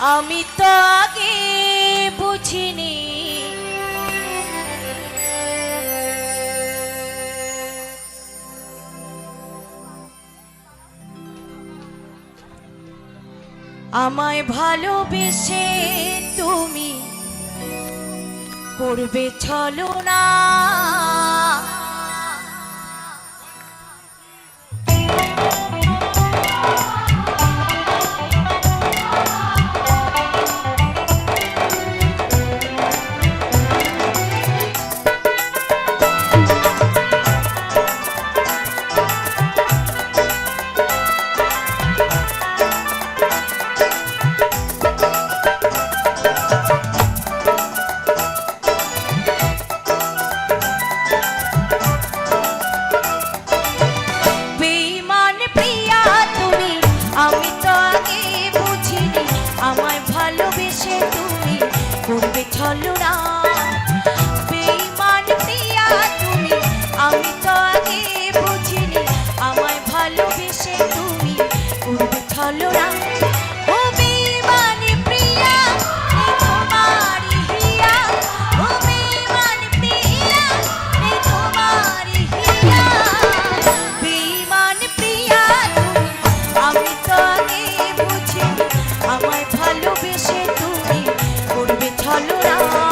আমি তো আগে বুঝিনি। আমায় ভালোবেসে তুমি করবে ছলো না ভালোবেসে তুমি করবে ছলনা।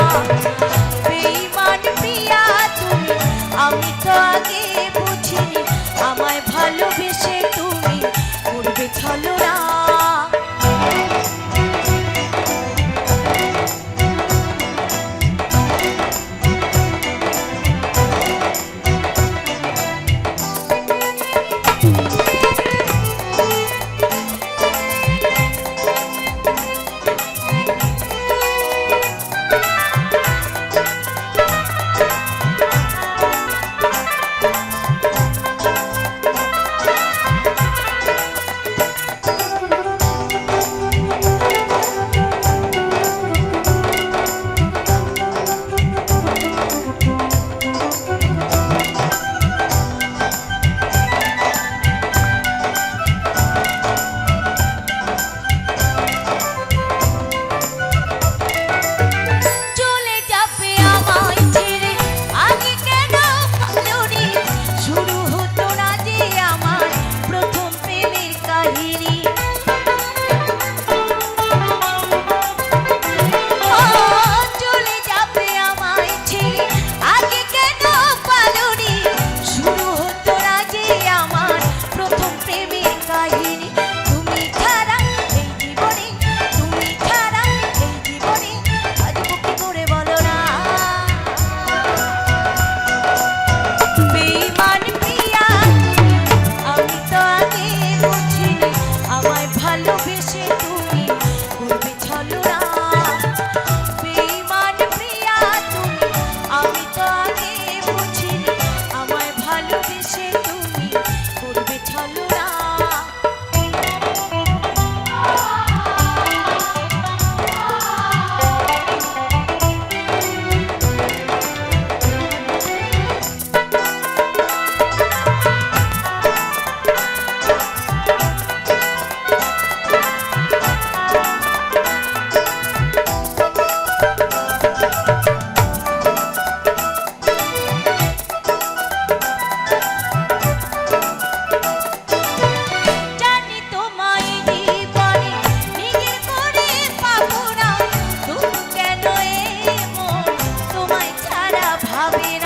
ভাবের